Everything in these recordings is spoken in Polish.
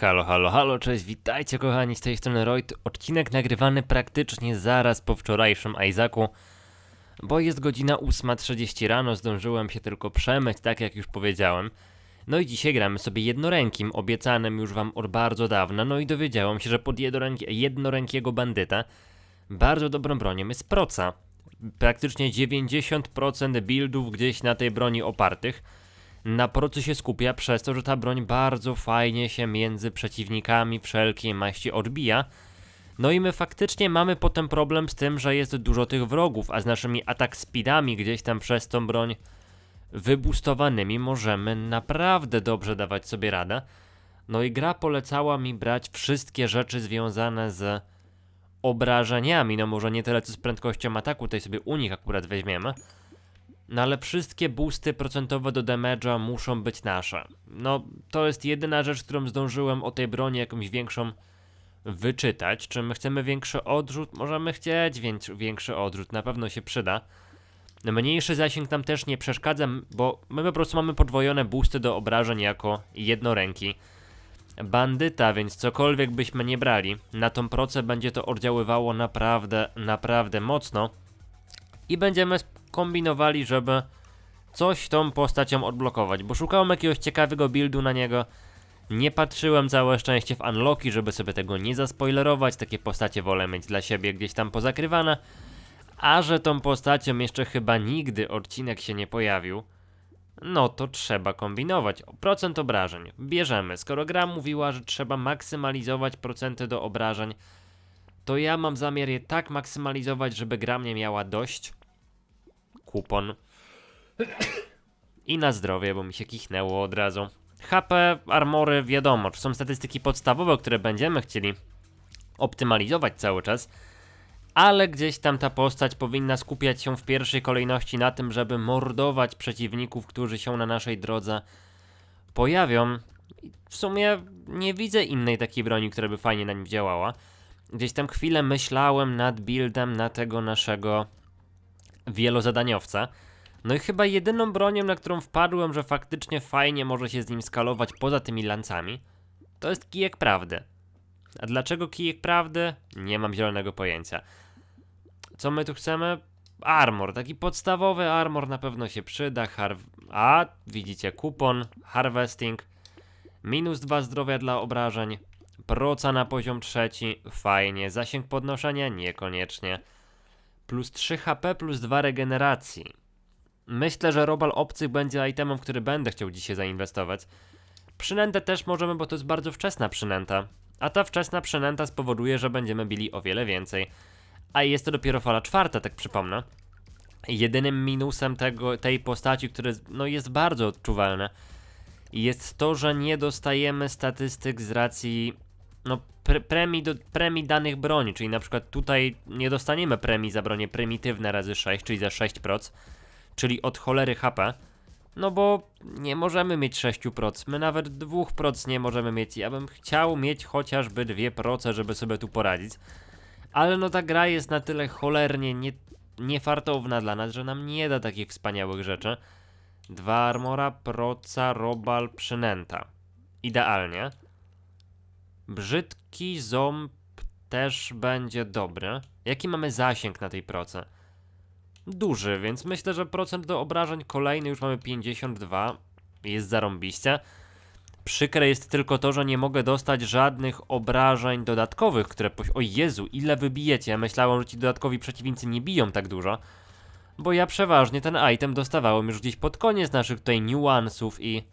Halo, halo, halo, cześć, witajcie kochani, z tej strony Royd. Odcinek nagrywany praktycznie zaraz po wczorajszym Isaacu, bo jest godzina 8.30 rano, zdążyłem się tylko przemyć, tak jak już powiedziałem. No i dzisiaj gramy sobie jednorękim, obiecanym już wam od bardzo dawna, no i dowiedziałem się, że pod jednoręki, jednorękiego bandyta bardzo dobrą bronią jest proca. Praktycznie 90% buildów gdzieś na tej broni opartych na procy się skupia przez to, że ta broń bardzo fajnie się między przeciwnikami wszelkiej maści odbija. No i my faktycznie mamy potem problem z tym, że jest dużo tych wrogów, a z naszymi atak speedami gdzieś tam przez tą broń wybustowanymi możemy naprawdę dobrze dawać sobie radę. No i gra polecała mi brać wszystkie rzeczy związane z obrażeniami, no może nie tyle co z prędkością ataku, tutaj sobie u nich akurat weźmiemy. No ale wszystkie boosty procentowe do damage'a muszą być nasze. No to jest jedyna rzecz, którą zdążyłem o tej broni jakąś większą wyczytać. Czy my chcemy większy odrzut? Możemy chcieć większy, odrzut, na pewno się przyda. Mniejszy zasięg nam też nie przeszkadza, bo my po prostu mamy podwojone boosty do obrażeń jako jednoręki. Bandyta, więc cokolwiek byśmy nie brali, na tą procę będzie to oddziaływało naprawdę, naprawdę mocno. I będziemy kombinowali, żeby coś tą postacią odblokować, bo szukałem jakiegoś ciekawego buildu na niego. Nie patrzyłem całe szczęście w unlocki, żeby sobie tego nie zaspoilerować. Takie postacie wolę mieć dla siebie gdzieś tam pozakrywane. A że tą postacią jeszcze chyba nigdy odcinek się nie pojawił, no to trzeba kombinować. Procent obrażeń bierzemy. Skoro gra mówiła, że trzeba maksymalizować procenty do obrażeń, to ja mam zamiar je tak maksymalizować, żeby gra mnie miała dość kupon. I na zdrowie, bo mi się kichnęło od razu. HP, armory, wiadomo, to są statystyki podstawowe, które będziemy chcieli optymalizować cały czas, ale gdzieś tam ta postać powinna skupiać się w pierwszej kolejności na tym, żeby mordować przeciwników, którzy się na naszej drodze pojawią. W sumie nie widzę innej takiej broni, która by fajnie na nim działała. Gdzieś tam chwilę myślałem nad buildem na tego naszego wielozadaniowca. No i chyba jedyną bronią, na którą wpadłem, że faktycznie fajnie może się z nim skalować poza tymi lancami, to jest kijek prawdy. A dlaczego kijek prawdy? Nie mam zielonego pojęcia. Co my tu chcemy? Armor, taki podstawowy armor na pewno się przyda. A, widzicie, kupon, harvesting, minus 2 zdrowia dla obrażeń, proca na poziom trzeci, fajnie, zasięg podnoszenia niekoniecznie plus 3 HP, plus 2 regeneracji. Myślę, że Robal Obcych będzie itemem, w który będę chciał dzisiaj zainwestować. Przynętę też możemy, bo to jest bardzo wczesna przynęta. A ta wczesna przynęta spowoduje, że będziemy bili o wiele więcej. A jest to dopiero fala czwarta, tak przypomnę. Jedynym minusem tego, tej postaci, który no, jest bardzo odczuwalne, jest to, że nie dostajemy statystyk z racji no, pre premii, do, premii danych broni, czyli na przykład tutaj nie dostaniemy premii za bronie prymitywne razy 6, czyli za 6%, czyli od cholery HP, no bo nie możemy mieć 6%, my nawet 2% nie możemy mieć, ja bym chciał mieć chociażby 2%, żeby sobie tu poradzić, ale no ta gra jest na tyle cholernie nie, niefartowna dla nas, że nam nie da takich wspaniałych rzeczy. Dwa armora, proca, robal, przynęta. Idealnie. Brzydki ząb też będzie dobry. Jaki mamy zasięg na tej proce? Duży, więc myślę, że procent do obrażeń kolejny już mamy 52. Jest zarąbiście. Przykre jest tylko to, że nie mogę dostać żadnych obrażeń dodatkowych, które... O Jezu, ile wybijecie? Ja myślałem, że ci dodatkowi przeciwnicy nie biją tak dużo. Bo ja przeważnie ten item dostawałem już gdzieś pod koniec naszych tutaj niuansów i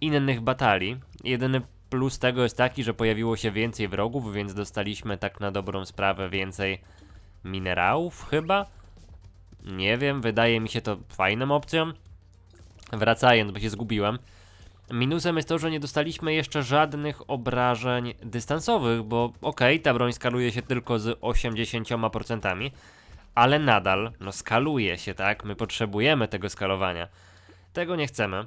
innych batalii. Jedyny Plus tego jest taki, że pojawiło się więcej wrogów, więc dostaliśmy tak na dobrą sprawę więcej minerałów chyba? Nie wiem, wydaje mi się to fajną opcją. Wracając, bo się zgubiłem. Minusem jest to, że nie dostaliśmy jeszcze żadnych obrażeń dystansowych, bo okej, okay, ta broń skaluje się tylko z 80%, ale nadal, no skaluje się, tak? My potrzebujemy tego skalowania. Tego nie chcemy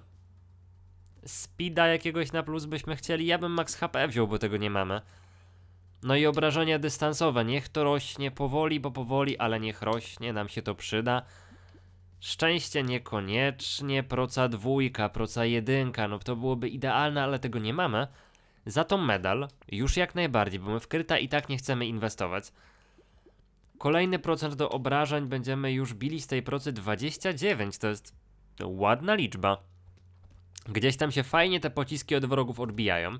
speeda jakiegoś na plus byśmy chcieli, ja bym max HP wziął, bo tego nie mamy. No i obrażenia dystansowe, niech to rośnie powoli, bo powoli, ale niech rośnie, nam się to przyda. Szczęście niekoniecznie, proca dwójka, proca jedynka, no to byłoby idealne, ale tego nie mamy. Za to medal, już jak najbardziej, bo my w kryta i tak nie chcemy inwestować. Kolejny procent do obrażeń będziemy już bili z tej procy 29, to jest ładna liczba. Gdzieś tam się fajnie te pociski od wrogów odbijają.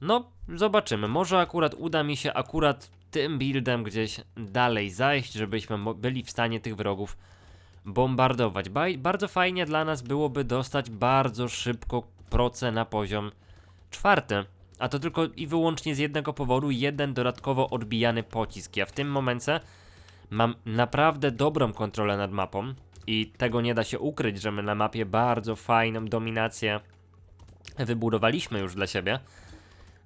No, zobaczymy. Może akurat uda mi się akurat tym buildem gdzieś dalej zajść, żebyśmy byli w stanie tych wrogów bombardować. Baj- bardzo fajnie dla nas byłoby dostać bardzo szybko proce na poziom czwarty. A to tylko i wyłącznie z jednego powodu, jeden dodatkowo odbijany pocisk. Ja w tym momencie mam naprawdę dobrą kontrolę nad mapą i tego nie da się ukryć, że my na mapie bardzo fajną dominację wybudowaliśmy już dla siebie.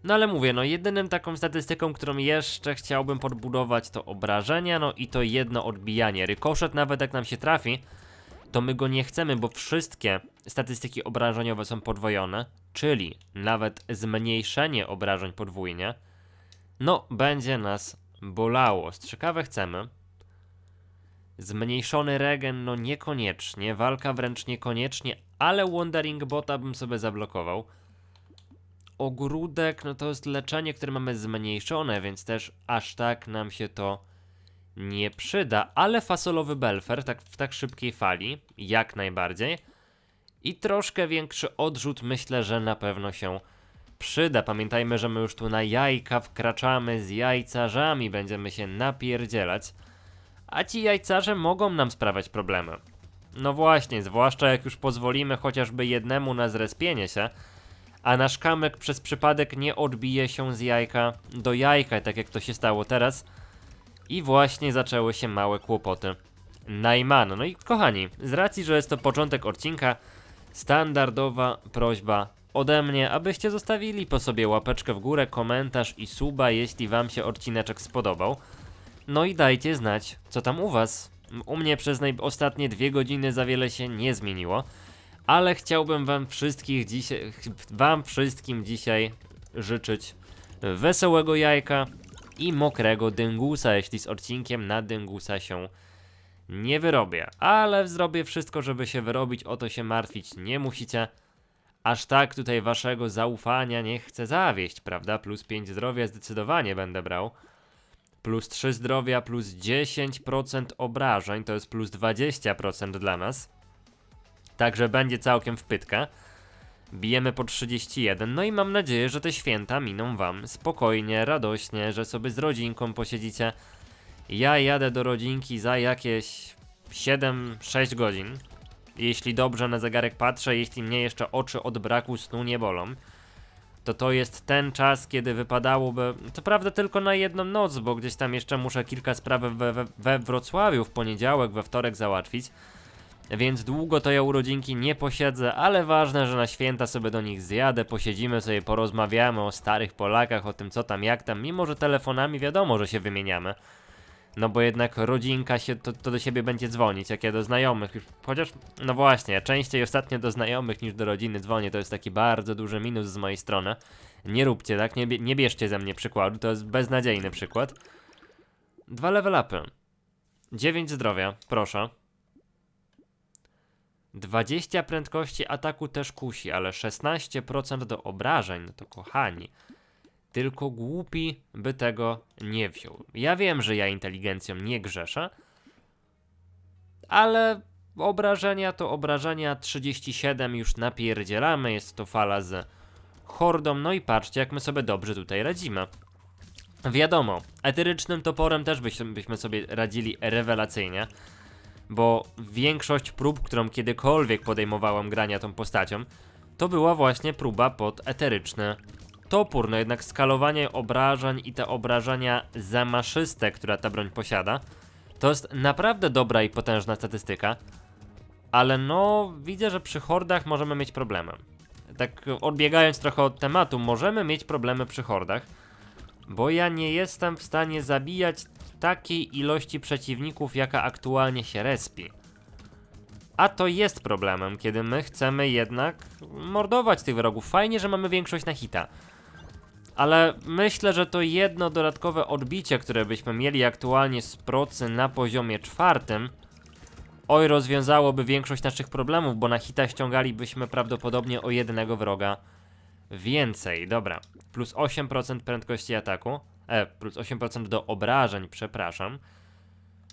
No ale mówię, no jedynym taką statystyką, którą jeszcze chciałbym podbudować to obrażenia, no i to jedno odbijanie. Rykoszet nawet jak nam się trafi, to my go nie chcemy, bo wszystkie statystyki obrażeniowe są podwojone, czyli nawet zmniejszenie obrażeń podwójnie, no będzie nas bolało. Strzykawę chcemy. Zmniejszony regen, no niekoniecznie, walka wręcz niekoniecznie, ale Wandering Bota bym sobie zablokował. Ogródek, no to jest leczenie, które mamy zmniejszone, więc też aż tak nam się to nie przyda, ale fasolowy belfer, tak w tak szybkiej fali, jak najbardziej. I troszkę większy odrzut myślę, że na pewno się przyda. Pamiętajmy, że my już tu na jajka wkraczamy z jajcarzami, będziemy się napierdzielać. A ci jajcarze mogą nam sprawiać problemy. No właśnie, zwłaszcza jak już pozwolimy chociażby jednemu na zrespienie się, a nasz kamyk przez przypadek nie odbije się z jajka do jajka, tak jak to się stało teraz. I właśnie zaczęły się małe kłopoty. Najmano. No i kochani, z racji, że jest to początek odcinka, standardowa prośba ode mnie, abyście zostawili po sobie łapeczkę w górę, komentarz i suba, jeśli wam się odcineczek spodobał. No i dajcie znać, co tam u was. U mnie przez ostatnie dwie godziny za wiele się nie zmieniło, ale chciałbym wam wszystkich dzisiaj, wam wszystkim dzisiaj życzyć wesołego jajka i mokrego dyngusa, jeśli z odcinkiem na dyngusa się nie wyrobię. Ale zrobię wszystko, żeby się wyrobić, o to się martwić nie musicie. Aż tak tutaj waszego zaufania nie chcę zawieść, prawda? Plus 5 zdrowia zdecydowanie będę brał. Plus 3 zdrowia, plus 10% obrażeń, to jest plus 20% dla nas. Także będzie całkiem w pytkę. Bijemy po 31, no i mam nadzieję, że te święta miną wam spokojnie, radośnie, że sobie z rodzinką posiedzicie. Ja jadę do rodzinki za jakieś 7-6 godzin. Jeśli dobrze na zegarek patrzę, jeśli mnie jeszcze oczy od braku snu nie bolą, to to jest ten czas, kiedy wypadałoby, co prawda tylko na jedną noc, bo gdzieś tam jeszcze muszę kilka spraw we, we, we Wrocławiu w poniedziałek, we wtorek załatwić. Więc długo to ja urodzinki nie posiedzę, ale ważne, że na święta sobie do nich zjadę, posiedzimy sobie, porozmawiamy o starych Polakach, o tym co tam, jak tam, mimo że telefonami wiadomo, że się wymieniamy. No bo jednak rodzinka się, to, to do siebie będzie dzwonić, jak ja do znajomych, już, chociaż, no właśnie, częściej ostatnio do znajomych niż do rodziny dzwonię, to jest taki bardzo duży minus z mojej strony. Nie róbcie tak, nie, nie bierzcie ze mnie przykładu, to jest beznadziejny przykład. Dwa level upy. 9 zdrowia, proszę. 20 prędkości ataku też kusi, ale 16% do obrażeń, no to kochani. Tylko głupi by tego nie wziął. Ja wiem, że ja inteligencją nie grzeszę, ale obrażenia to obrażenia 37 już napierdzielamy, jest to fala z hordą, no i patrzcie jak my sobie dobrze tutaj radzimy. Wiadomo, eterycznym toporem też byśmy, sobie radzili rewelacyjnie, bo większość prób, którą kiedykolwiek podejmowałem grania tą postacią, to była właśnie próba pod eteryczny topór, no jednak skalowanie obrażeń i te obrażenia zamaszyste, która ta broń posiada, to jest naprawdę dobra i potężna statystyka, ale no widzę, że przy hordach możemy mieć problemy. Tak odbiegając trochę od tematu, możemy mieć problemy przy hordach, bo ja nie jestem w stanie zabijać takiej ilości przeciwników, jaka aktualnie się respi. A to jest problemem, kiedy my chcemy jednak mordować tych wrogów. Fajnie, że mamy większość na hita. Ale myślę, że to jedno dodatkowe odbicie, które byśmy mieli aktualnie z procy na poziomie czwartym, oj rozwiązałoby większość naszych problemów, bo na hita ściągalibyśmy prawdopodobnie o jednego wroga Więcej, dobra. Plus 8% prędkości ataku. E, plus 8% do obrażeń, przepraszam.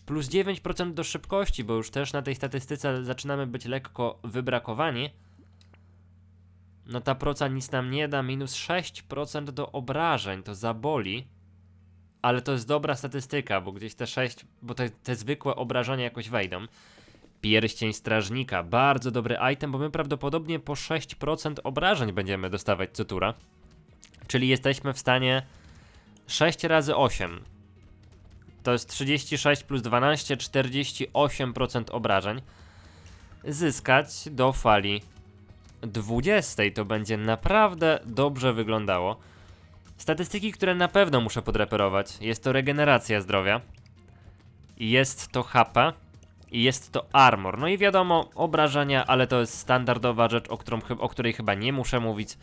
Plus 9% do szybkości, bo już też na tej statystyce zaczynamy być lekko wybrakowani. No ta proca nic nam nie da. Minus 6% do obrażeń, to zaboli. Ale to jest dobra statystyka, bo gdzieś te 6, bo te, te zwykłe obrażenia jakoś wejdą. Pierścień strażnika, bardzo dobry item, bo my prawdopodobnie po 6% obrażeń będziemy dostawać co tura. Czyli jesteśmy w stanie 6 razy 8. To jest 36 plus 12, 48% obrażeń. Zyskać do fali 20. To będzie naprawdę dobrze wyglądało. Statystyki, które na pewno muszę podreperować. Jest to regeneracja zdrowia. Jest to HP. I jest to armor. No i wiadomo, obrażenia, ale to jest standardowa rzecz, o, którą, o której chyba nie muszę mówić.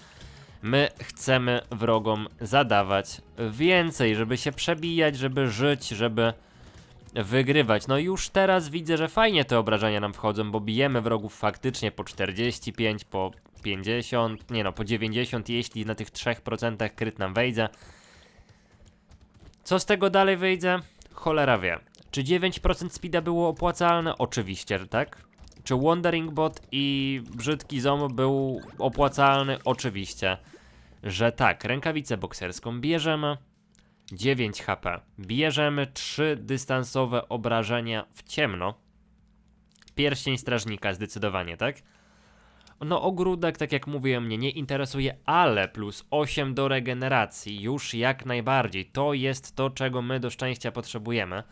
My chcemy wrogom zadawać więcej, żeby się przebijać, żeby żyć, żeby wygrywać. No już teraz widzę, że fajnie te obrażenia nam wchodzą, bo bijemy wrogów faktycznie po 45, po 50, nie no, po 90, jeśli na tych 3% kryt nam wejdzie. Co z tego dalej wyjdzie? Cholera wie. Czy 9% speeda było opłacalne? Oczywiście, że tak. Czy Wandering Bot i Brzydki Zom był opłacalny? Oczywiście, że tak. Rękawicę bokserską bierzemy. 9 HP. Bierzemy 3 dystansowe obrażenia w ciemno. Pierścień strażnika zdecydowanie, tak? No ogródek, tak jak mówiłem, mnie nie interesuje, ale plus 8 do regeneracji już jak najbardziej. To jest to, czego my do szczęścia potrzebujemy.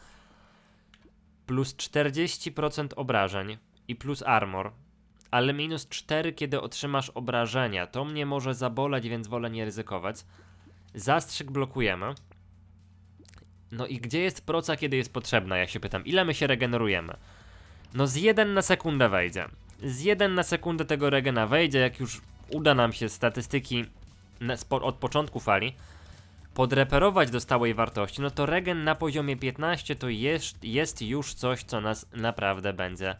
Plus 40% obrażeń i plus armor, ale minus 4 kiedy otrzymasz obrażenia. To mnie może zaboleć, więc wolę nie ryzykować. Zastrzyk blokujemy. No i gdzie jest proca, kiedy jest potrzebna? Ja się pytam, ile my się regenerujemy? No z 1 na sekundę wejdzie. Z 1 na sekundę tego regena wejdzie, jak już uda nam się statystyki od początku fali podreperować do stałej wartości, no to regen na poziomie 15 to jest, jest już coś, co nas naprawdę będzie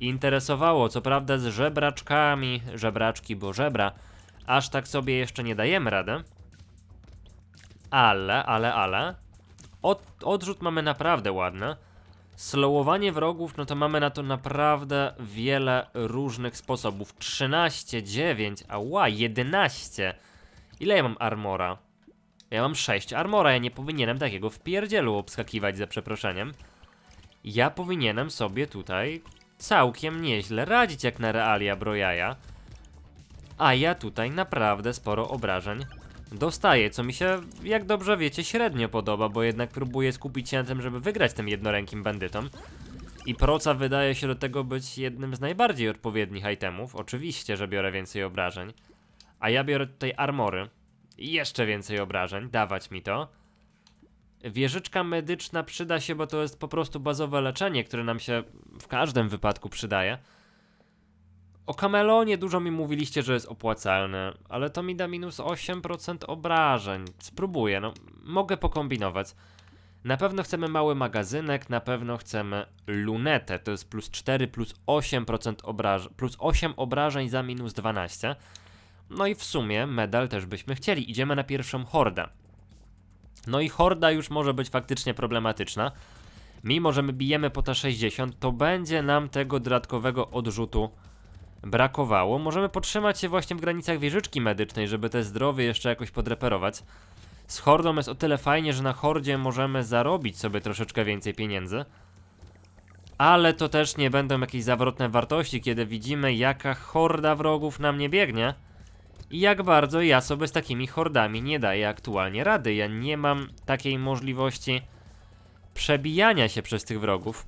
interesowało. Co prawda z żebraczkami, żebraczki, bo żebra, aż tak sobie jeszcze nie dajemy rady. Ale, ale, ale. Od, odrzut mamy naprawdę ładny. Slowowanie wrogów, no to mamy na to naprawdę wiele różnych sposobów. 13, 9, ała, 11. Ile ja mam armora? Ja mam 6 armora, ja nie powinienem takiego w pierdzielu obskakiwać za przeproszeniem. Ja powinienem sobie tutaj całkiem nieźle radzić jak na realia brojaja. A ja tutaj naprawdę sporo obrażeń dostaję, co mi się, jak dobrze wiecie, średnio podoba, bo jednak próbuję skupić się na tym, żeby wygrać tym jednorękim bandytom. I proca wydaje się do tego być jednym z najbardziej odpowiednich itemów. Oczywiście, że biorę więcej obrażeń. A ja biorę tutaj armory. Jeszcze więcej obrażeń, dawać mi to. Wieżyczka medyczna przyda się, bo to jest po prostu bazowe leczenie, które nam się w każdym wypadku przydaje. O Kamelonie dużo mi mówiliście, że jest opłacalny, ale to mi da minus 8% obrażeń. Spróbuję, no mogę pokombinować. Na pewno chcemy mały magazynek, na pewno chcemy lunetę, to jest plus 4, plus 8% obrażeń, plus 8 obrażeń za minus 12. No i w sumie medal też byśmy chcieli. Idziemy na pierwszą hordę. No i horda już może być faktycznie problematyczna. Mimo, że my bijemy po te 60, to będzie nam tego dodatkowego odrzutu brakowało. Możemy podtrzymać się właśnie w granicach wieżyczki medycznej, żeby te zdrowie jeszcze jakoś podreperować. Z hordą jest o tyle fajnie, że na hordzie możemy zarobić sobie troszeczkę więcej pieniędzy. Ale to też nie będą jakieś zawrotne wartości, kiedy widzimy jaka horda wrogów nam nie biegnie. I jak bardzo ja sobie z takimi hordami nie daję aktualnie rady. Ja nie mam takiej możliwości przebijania się przez tych wrogów,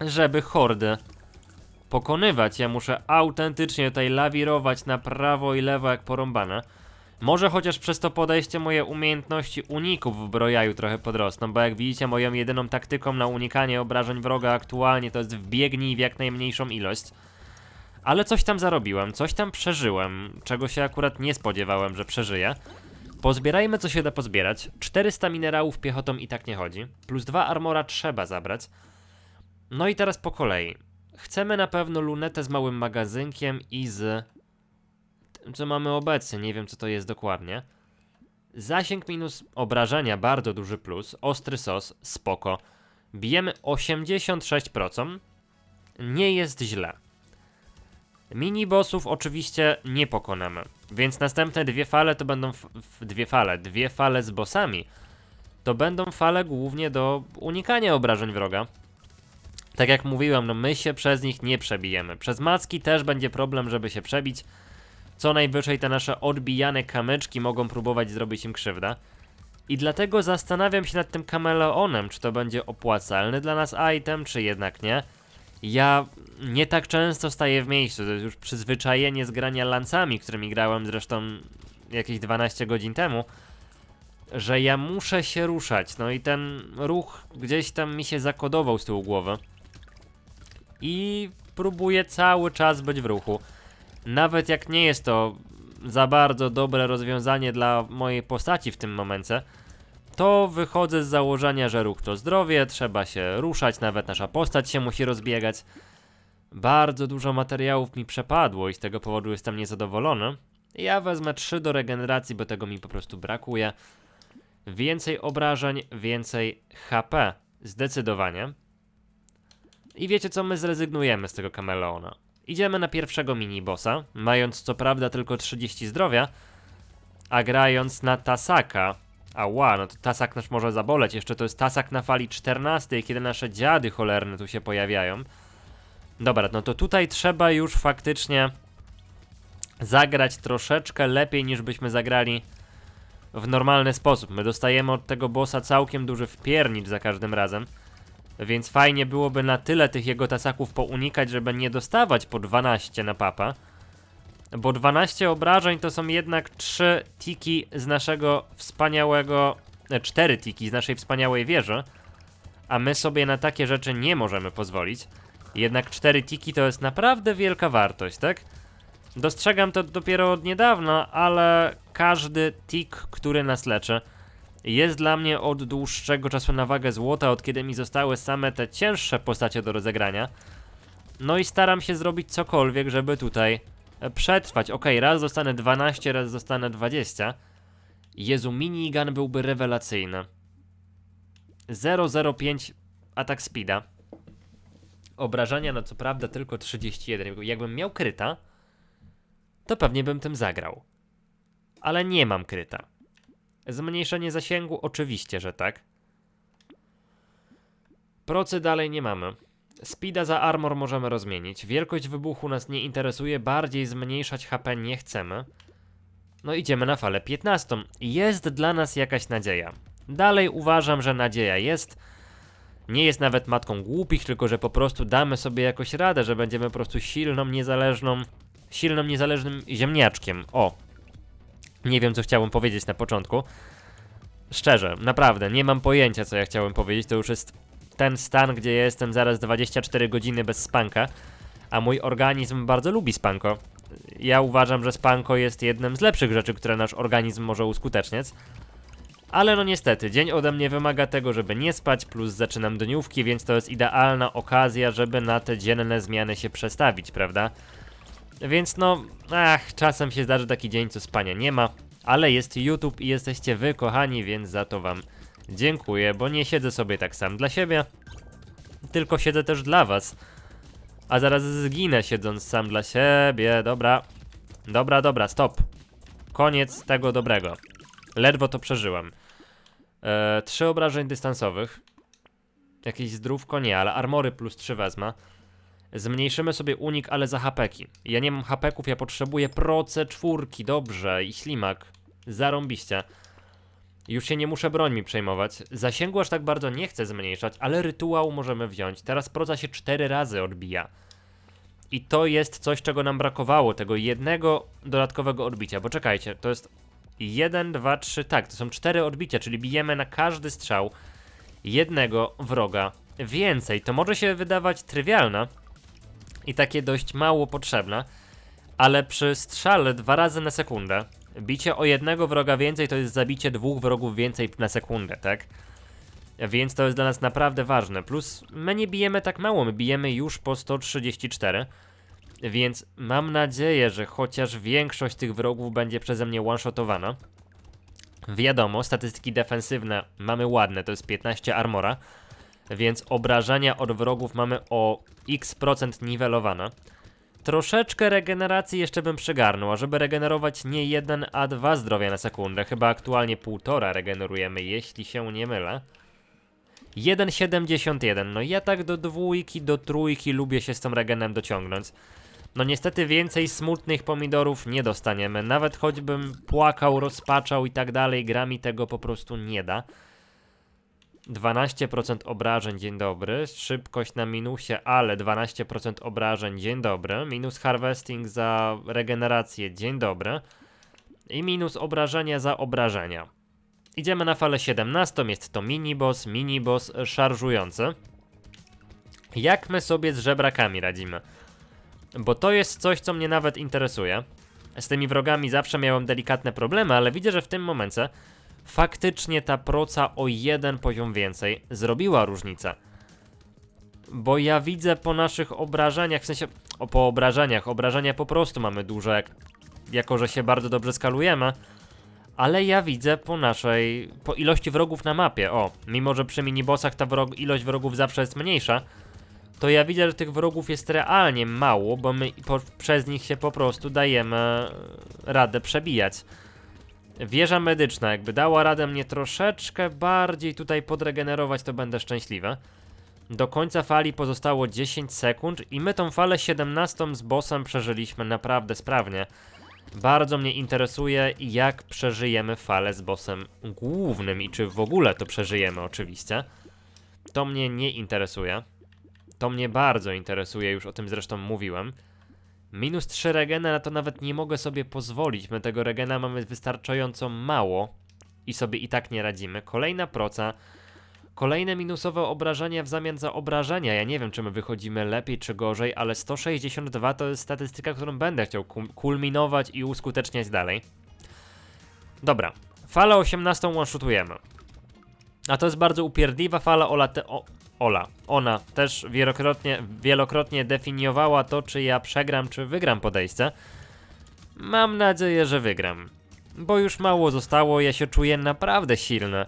żeby hordy pokonywać. Ja muszę autentycznie tutaj lawirować na prawo i lewo jak porąbane. Może chociaż przez to podejście moje umiejętności uników w brojaju trochę podrosną, bo jak widzicie moją jedyną taktyką na unikanie obrażeń wroga aktualnie to jest wbiegnij w jak najmniejszą ilość. Ale coś tam zarobiłem, coś tam przeżyłem, czego się akurat nie spodziewałem, że przeżyję. Pozbierajmy co się da pozbierać. 400 minerałów piechotą i tak nie chodzi. Plus 2 armora trzeba zabrać. No i teraz po kolei. Chcemy na pewno lunetę z małym magazynkiem i z co mamy obecnie, nie wiem co to jest dokładnie. Zasięg minus obrażenia, bardzo duży plus. Ostry sos, spoko. Bijemy 86%. Nie jest źle. Mini bossów oczywiście nie pokonamy, więc następne dwie fale to będą dwie fale, dwie fale z bossami. To będą fale głównie do unikania obrażeń wroga. Tak jak mówiłem, no my się przez nich nie przebijemy. Przez macki też będzie problem, żeby się przebić. Co najwyżej te nasze odbijane kamyczki mogą próbować zrobić im krzywdę. I dlatego zastanawiam się nad tym kameleonem, czy to będzie opłacalny dla nas item, czy jednak nie. Ja nie tak często staję w miejscu, to jest już przyzwyczajenie z grania lancami, którymi grałem zresztą jakieś 12 godzin temu, że ja muszę się ruszać, no i ten ruch gdzieś tam mi się zakodował z tyłu głowy. I próbuję cały czas być w ruchu. Nawet jak nie jest to za bardzo dobre rozwiązanie dla mojej postaci w tym momencie, to wychodzę z założenia, że ruch to zdrowie, trzeba się ruszać, nawet nasza postać się musi rozbiegać. Bardzo dużo materiałów mi przepadło i z tego powodu jestem niezadowolony. Ja wezmę 3 do regeneracji, bo tego mi po prostu brakuje. Więcej obrażeń, więcej HP. Zdecydowanie. I wiecie co, my zrezygnujemy z tego kameleona. Idziemy na pierwszego minibossa, mając co prawda tylko 30 zdrowia, a grając na Tasaka. Ała, no to Tasak nasz może zaboleć. Jeszcze to jest Tasak na fali 14, kiedy nasze dziady cholerne tu się pojawiają. Dobra, no to tutaj trzeba już faktycznie zagrać troszeczkę lepiej niż byśmy zagrali w normalny sposób. My dostajemy od tego bossa całkiem duży wpiernicz za każdym razem. Więc fajnie byłoby na tyle tych jego tasaków pounikać, żeby nie dostawać po 12 na papa. Bo 12 obrażeń to są jednak 3 tiki z naszego wspaniałego. 4 tiki z naszej wspaniałej wieży. A my sobie na takie rzeczy nie możemy pozwolić. Jednak 4 tiki to jest naprawdę wielka wartość, tak? Dostrzegam to dopiero od niedawna, ale każdy tik, który nas leczy, jest dla mnie od dłuższego czasu na wagę złota, od kiedy mi zostały same te cięższe postacie do rozegrania. No i staram się zrobić cokolwiek, żeby tutaj e, przetrwać. Ok, raz dostanę 12, raz dostanę 20. Jezu, minigun byłby rewelacyjny. 005 atak speeda. Obrażenia, no co prawda tylko 31. Jakbym miał kryta, to pewnie bym tym zagrał. Ale nie mam kryta. Zmniejszenie zasięgu? Oczywiście, że tak. Procy dalej nie mamy. Speeda za armor możemy rozmienić. Wielkość wybuchu nas nie interesuje, bardziej zmniejszać HP nie chcemy. No idziemy na falę 15. Jest dla nas jakaś nadzieja. Dalej uważam, że nadzieja jest. Nie jest nawet matką głupich, tylko że po prostu damy sobie jakoś radę, że będziemy po prostu silną, niezależną, silnym, niezależnym ziemniaczkiem. O, nie wiem, co chciałem powiedzieć na początku. Szczerze, naprawdę, nie mam pojęcia, co ja chciałem powiedzieć. To już jest ten stan, gdzie jestem zaraz 24 godziny bez spanka, a mój organizm bardzo lubi spanko. Ja uważam, że spanko jest jednym z lepszych rzeczy, które nasz organizm może uskuteczniać. Ale no niestety, dzień ode mnie wymaga tego, żeby nie spać, plus zaczynam dniówki, więc to jest idealna okazja, żeby na te dzienne zmiany się przestawić, prawda? Więc no, ach, czasem się zdarzy taki dzień, co spania nie ma, ale jest YouTube i jesteście wy, kochani, więc za to wam dziękuję, bo nie siedzę sobie tak sam dla siebie, tylko siedzę też dla was. A zaraz zginę siedząc sam dla siebie, dobra. Dobra, dobra, stop. Koniec tego dobrego. Ledwo to przeżyłem. Eee, trzy obrażeń dystansowych. Jakieś zdrówko nie, ale armory plus 3 wezmę. Zmniejszymy sobie unik, ale za hapeki. Ja nie mam hapeków, ja potrzebuję proce czwórki, dobrze, i ślimak. Zarąbiście. Już się nie muszę brońmi przejmować. Zasięgu aż tak bardzo nie chcę zmniejszać, ale rytuał możemy wziąć. Teraz proca się cztery razy odbija. I to jest coś, czego nam brakowało, tego jednego dodatkowego odbicia. Bo czekajcie, to jest 1, 2, 3, tak, to są cztery odbicia, czyli bijemy na każdy strzał jednego wroga więcej. To może się wydawać trywialne i takie dość mało potrzebne, ale przy strzale dwa razy na sekundę, bicie o jednego wroga więcej to jest zabicie dwóch wrogów więcej na sekundę, tak? Więc to jest dla nas naprawdę ważne. Plus my nie bijemy tak mało, my bijemy już po 134. Więc mam nadzieję, że chociaż większość tych wrogów będzie przeze mnie one-shotowana. Wiadomo, statystyki defensywne mamy ładne, to jest 15 armora, więc obrażenia od wrogów mamy o x procent niwelowane. Troszeczkę regeneracji jeszcze bym przygarnął, a żeby regenerować nie jeden, a dwa zdrowia na sekundę. Chyba aktualnie półtora regenerujemy, jeśli się nie mylę. 1,71. No ja tak do dwójki, do trójki lubię się z tą regenem dociągnąć. No niestety więcej smutnych pomidorów nie dostaniemy. Nawet choćbym płakał, rozpaczał i tak dalej, gra mi tego po prostu nie da. 12% obrażeń, dzień dobry. Szybkość na minusie, ale 12% obrażeń, dzień dobry. Minus harvesting za regenerację, dzień dobry. I minus obrażenia za obrażenia. Idziemy na falę 17, jest to miniboss, miniboss szarżujący. Jak my sobie z żebrakami radzimy? Bo to jest coś, co mnie nawet interesuje. Z tymi wrogami zawsze miałem delikatne problemy, ale widzę, że w tym momencie faktycznie ta proca o jeden poziom więcej zrobiła różnicę. Bo ja widzę po naszych obrażeniach, w sensie o, po obrażeniach, obrażenia po prostu mamy duże, jak, jako że się bardzo dobrze skalujemy, ale ja widzę po naszej, po ilości wrogów na mapie, o, mimo że przy minibossach ta wrog, ilość wrogów zawsze jest mniejsza, to ja widzę, że tych wrogów jest realnie mało, bo my po, przez nich się po prostu dajemy radę przebijać. Wieża medyczna, jakby dała radę mnie troszeczkę bardziej tutaj podregenerować, to będę szczęśliwy. Do końca fali pozostało 10 sekund i my tą falę 17 z bossem przeżyliśmy naprawdę sprawnie. Bardzo mnie interesuje, jak przeżyjemy falę z bossem głównym i czy w ogóle to przeżyjemy oczywiście. To mnie nie interesuje. To mnie bardzo interesuje, już o tym zresztą mówiłem. Minus 3 regena, na to nawet nie mogę sobie pozwolić. My tego regena mamy wystarczająco mało i sobie i tak nie radzimy. Kolejna proca. Kolejne minusowe obrażenia w zamian za obrażenia. Ja nie wiem, czy my wychodzimy lepiej czy gorzej, ale 162 to jest statystyka, którą będę chciał kulminować i uskuteczniać dalej. Dobra, falę 18 one-shootujemy. A to jest bardzo upierdliwa fala Ola, te, o, Ola. Ona też wielokrotnie, wielokrotnie definiowała to, czy ja przegram, czy wygram podejście. Mam nadzieję, że wygram. Bo już mało zostało, ja się czuję naprawdę silny.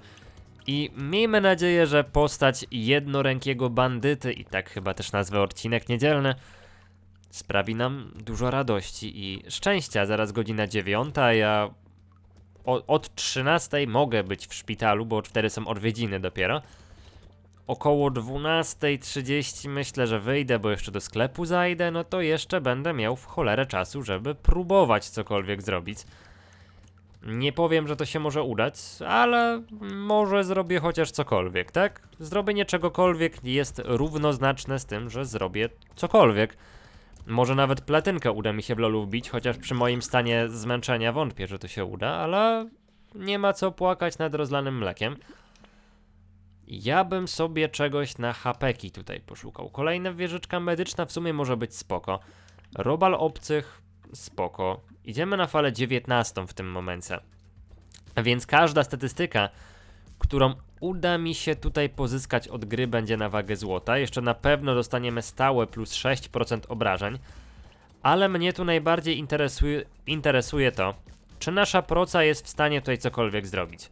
I miejmy nadzieję, że postać jednorękiego bandyty, i tak chyba też nazwę odcinek niedzielny, sprawi nam dużo radości i szczęścia. Zaraz godzina dziewiąta, ja o, od 13 mogę być w szpitalu, bo wtedy są odwiedziny dopiero. Około 12.30 myślę, że wyjdę, bo jeszcze do sklepu zajdę, no to jeszcze będę miał w cholerę czasu, żeby próbować cokolwiek zrobić. Nie powiem, że to się może udać, ale może zrobię chociaż cokolwiek, tak? Zrobienie czegokolwiek jest równoznaczne z tym, że zrobię cokolwiek. Może nawet platynkę uda mi się w lolu wbić, chociaż przy moim stanie zmęczenia wątpię, że to się uda, ale nie ma co płakać nad rozlanym mlekiem. Ja bym sobie czegoś na hapeki tutaj poszukał. Kolejna wieżyczka medyczna w sumie może być spoko. Robal obcych, spoko. Idziemy na falę 19 w tym momencie. Więc każda statystyka, którą uda mi się tutaj pozyskać od gry będzie na wagę złota. Jeszcze na pewno dostaniemy stałe plus 6% obrażeń. Ale mnie tu najbardziej interesuje, interesuje to, czy nasza proca jest w stanie tutaj cokolwiek zrobić.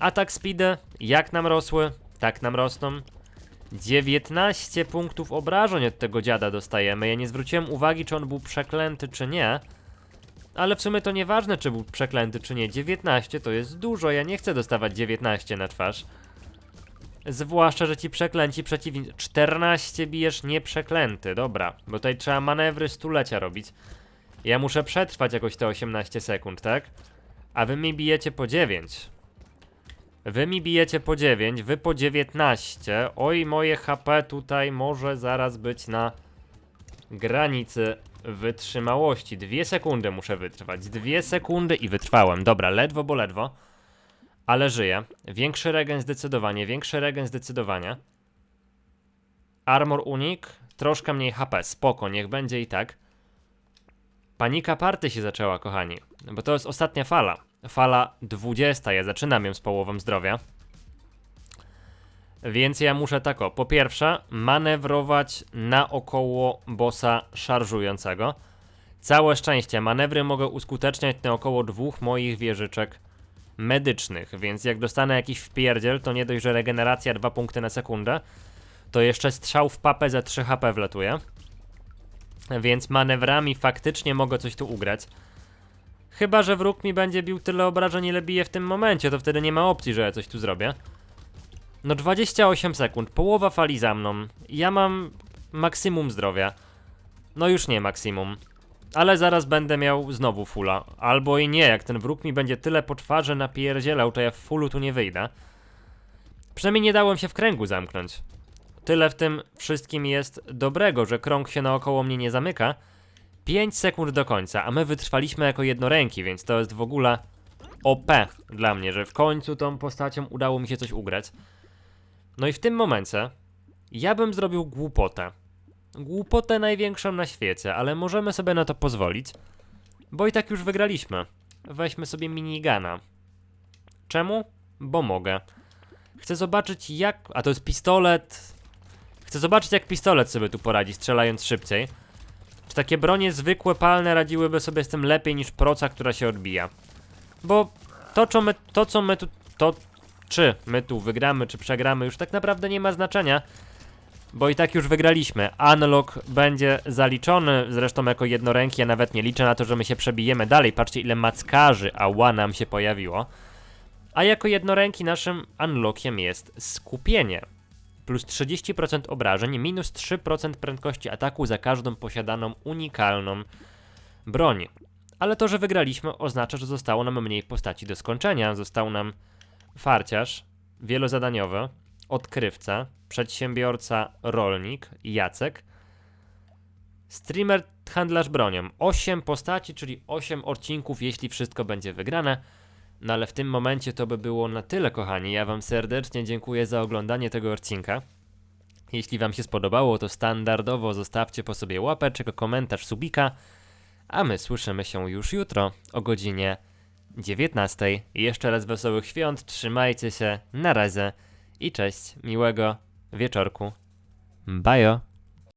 Atak speedy, jak nam rosły, tak nam rosną. 19 punktów obrażeń od tego dziada dostajemy. Ja nie zwróciłem uwagi, czy on był przeklęty, czy nie. Ale w sumie to nieważne, czy był przeklęty, czy nie. 19 to jest dużo, ja nie chcę dostawać 19 na twarz. Zwłaszcza, że ci przeklęci przeciwnicy... 14 bijesz nieprzeklęty, dobra. Bo tutaj trzeba manewry stulecia robić. Ja muszę przetrwać jakoś te 18 sekund, tak? A wy mi bijecie po 9. Wy mi bijecie po 9, wy po 19. Oj, moje HP tutaj może zaraz być na granicy wytrzymałości. Dwie sekundy muszę wytrwać. Dwie sekundy i wytrwałem. Dobra, ledwo, bo ledwo. Ale żyję. Większy regen zdecydowanie, większy regen zdecydowanie. Armor unik, troszkę mniej HP. Spoko, niech będzie i tak. Panika party się zaczęła, kochani. Bo to jest ostatnia fala. Fala 20. Ja zaczynam ją z połową zdrowia. Więc ja muszę tak o, po pierwsze, manewrować naokoło bossa szarżującego. Całe szczęście, manewry mogę uskuteczniać na około dwóch moich wieżyczek medycznych, więc jak dostanę jakiś wpierdziel, to nie dość, że regeneracja 2 punkty na sekundę, to jeszcze strzał w papę za 3 HP wlatuje. Więc manewrami faktycznie mogę coś tu ugrać. Chyba, że wróg mi będzie bił tyle obrażeń, ile bije w tym momencie, to wtedy nie ma opcji, że ja coś tu zrobię. No 28 sekund, połowa fali za mną. Ja mam maksimum zdrowia. No już nie maksimum. Ale zaraz będę miał znowu fulla. Albo i nie, jak ten wróg mi będzie tyle po twarzy napierdzielał, to ja w fullu tu nie wyjdę. Przynajmniej nie dałem się w kręgu zamknąć. Tyle w tym wszystkim jest dobrego, że krąg się naokoło mnie nie zamyka. 5 sekund do końca, a my wytrwaliśmy jako jednoręki, więc to jest w ogóle OP dla mnie, że w końcu tą postacią udało mi się coś ugrać. No i w tym momencie ja bym zrobił głupotę. Głupotę największą na świecie, ale możemy sobie na to pozwolić, bo i tak już wygraliśmy. Weźmy sobie minigana. Czemu? Bo mogę. Chcę zobaczyć jak... A to jest pistolet... Chcę zobaczyć jak pistolet sobie tu poradzi, strzelając szybciej. Czy takie bronie zwykłe, palne radziłyby sobie z tym lepiej niż proca, która się odbija? Bo to, co my, to, co my tu... To, czy my tu wygramy, czy przegramy, już tak naprawdę nie ma znaczenia. Bo i tak już wygraliśmy. Unlock będzie zaliczony, zresztą jako jednoręki, ja nawet nie liczę na to, że my się przebijemy dalej. Patrzcie ile mackarzy ała nam się pojawiło. A jako jednoręki naszym unlockiem jest skupienie. Plus 30% obrażeń, minus 3% prędkości ataku za każdą posiadaną unikalną broń. Ale to, że wygraliśmy oznacza, że zostało nam mniej postaci do skończenia. Został nam farciarz, wielozadaniowy, odkrywca, przedsiębiorca, rolnik, Jacek, streamer, handlarz bronią. 8 postaci, czyli 8 odcinków, jeśli wszystko będzie wygrane. No ale w tym momencie to by było na tyle, kochani. Ja Wam serdecznie dziękuję za oglądanie tego odcinka. Jeśli Wam się spodobało, to standardowo zostawcie po sobie łapeczkę, komentarz, subika. A my słyszymy się już jutro o godzinie 19. Jeszcze raz wesołych świąt, trzymajcie się, na razie i cześć, miłego wieczorku. Bajo!